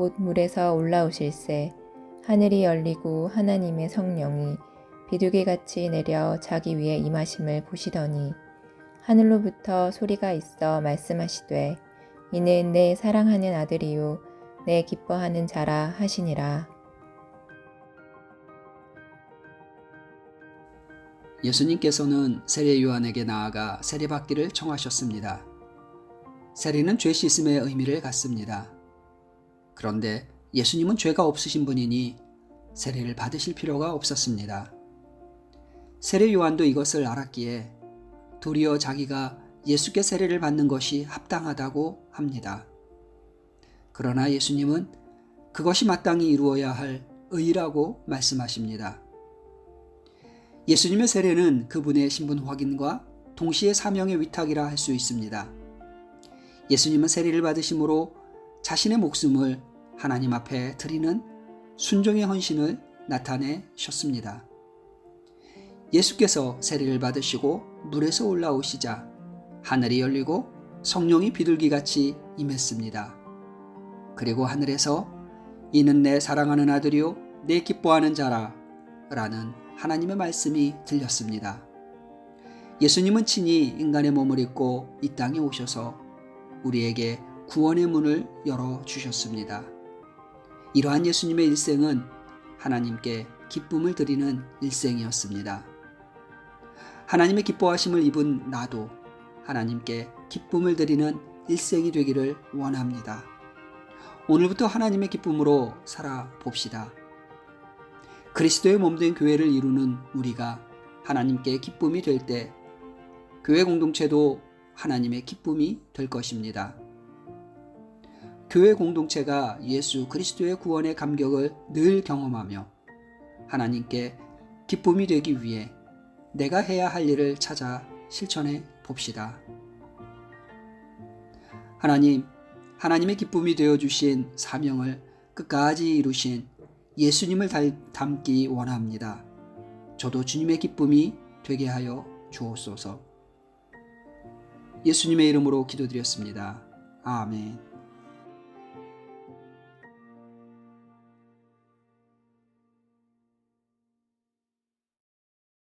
곧 물에서 올라오실새 하늘이 열리고 하나님의 성령이 비둘기같이 내려 자기 위에 임하심을 보시더니 하늘로부터 소리가 있어 말씀하시되 이는 내 사랑하는 아들이요 내 기뻐하는 자라 하시니라 예수님께서는 세례 요한에게 나아가 세례받기를 청하셨습니다. 세례는 죄 씻음의 의미를 갖습니다. 그런데 예수님은 죄가 없으신 분이니 세례를 받으실 필요가 없었습니다. 세례 요한도 이것을 알았기에 도리어 자기가 예수께 세례를 받는 것이 합당하다고 합니다. 그러나 예수님은 그것이 마땅히 이루어야 할 의라고 말씀하십니다. 예수님의 세례는 그분의 신분 확인과 동시에 사명의 위탁이라 할 수 있습니다. 예수님은 세례를 받으심으로 자신의 목숨을 하나님 앞에 드리는 순종의 헌신을 나타내셨습니다. 예수께서 세례를 받으시고 물에서 올라오시자 하늘이 열리고 성령이 비둘기같이 임했습니다. 그리고 하늘에서 이는 내 사랑하는 아들이요 내 기뻐하는 자라 라는 하나님의 말씀이 들렸습니다. 예수님은 친히 인간의 몸을 입고 이 땅에 오셔서 우리에게 구원의 문을 열어 주셨습니다. 이러한 예수님의 일생은 하나님께 기쁨을 드리는 일생이었습니다. 하나님의 기뻐하심을 입은 나도 하나님께 기쁨을 드리는 일생이 되기를 원합니다. 오늘부터 하나님의 기쁨으로 살아봅시다. 그리스도의 몸된 교회를 이루는 우리가 하나님께 기쁨이 될 때 교회 공동체도 하나님의 기쁨이 될 것입니다. 교회 공동체가 예수 그리스도의 구원의 감격을 늘 경험하며 하나님께 기쁨이 되기 위해 내가 해야 할 일을 찾아 실천해 봅시다. 하나님, 하나님의 기쁨이 되어 주신 사명을 끝까지 이루신 예수님을 닮- 닮기 원합니다. 저도 주님의 기쁨이 되게 하여 주옵소서. 예수님의 이름으로 기도드렸습니다. 아멘.